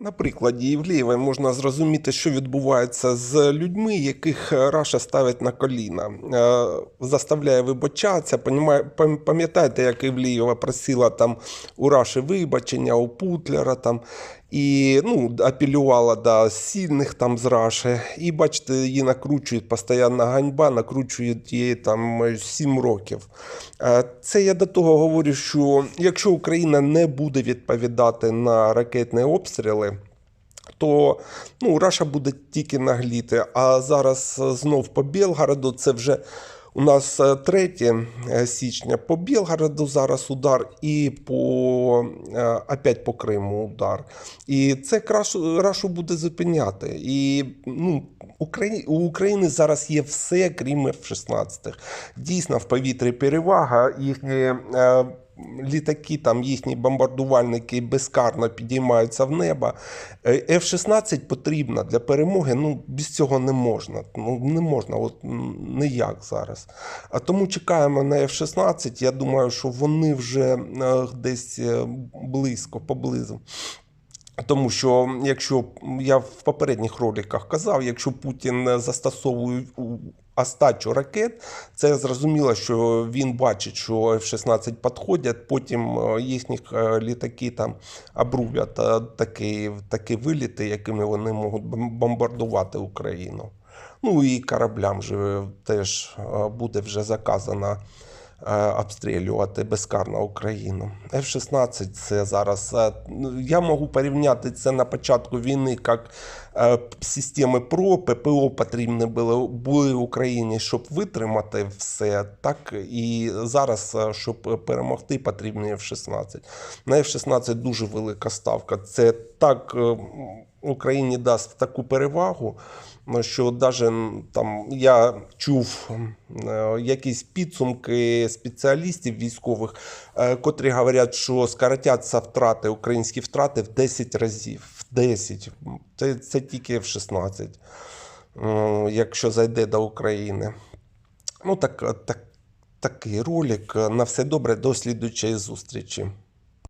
На прикладі Євлеєва можна зрозуміти, що відбувається з людьми, яких Раша ставить на коліна, Е, заставляє вибачатися. Пам'ятаєте, як Євлеєва просила там у Раші вибачення, у Путлера там, і ну, апелювала до сильних там з Раші. І бачите, її накручують постійна ганьба, накручують її там 7 років. Е, Це я до того говорю, що якщо Україна не буде відповідати на ракетні обстріли, то ну, Раша буде тільки нагліти. А зараз е, знов по Білгороду, це вже у нас е, 3 е, січня по Білгороду зараз удар і по, е, опять по Криму удар. І це Рашу буде зупиняти. І ну, у України зараз є все, крім F-16. Дійсно, в повітрі перевага. Їхні е, літаки, там їхні бомбардувальники безкарно підіймаються в небо. Е, F-16 потрібна для перемоги. Ну, без цього не можна. Ну, не можна, от ніяк зараз. А тому чекаємо на F-16. Я думаю, що вони вже е, десь е, близько, поблизу. Тому що якщо я в попередніх роликах казав, якщо Путін застосовує остачу ракет, це зрозуміло, що він бачить, що F-16 підходять, потім е, їхні е, літаки там обрубять е, такі, такі виліти, якими вони можуть бомбардувати Україну. Ну і кораблям же теж буде вже заказано обстрілювати безкарно Україну. F-16 це зараз. ну, Я можу порівняти це на початку війни, як системи ПРО, ППО потрібні були, були Україні, щоб витримати все. Так і зараз, е, щоб перемогти, потрібні F-16. На F-16 дуже велика ставка. Це так е, Україні дасть таку перевагу. Ну, що навіть там я чув е, якісь підсумки спеціалістів військових, е, котрі говорять, що скоротяться втрати, українські втрати в 10 разів. В 10. Це, це тільки в 16, е, якщо зайде до України. Ну, так, так, такий ролик. На все добре, до слідучої зустрічі.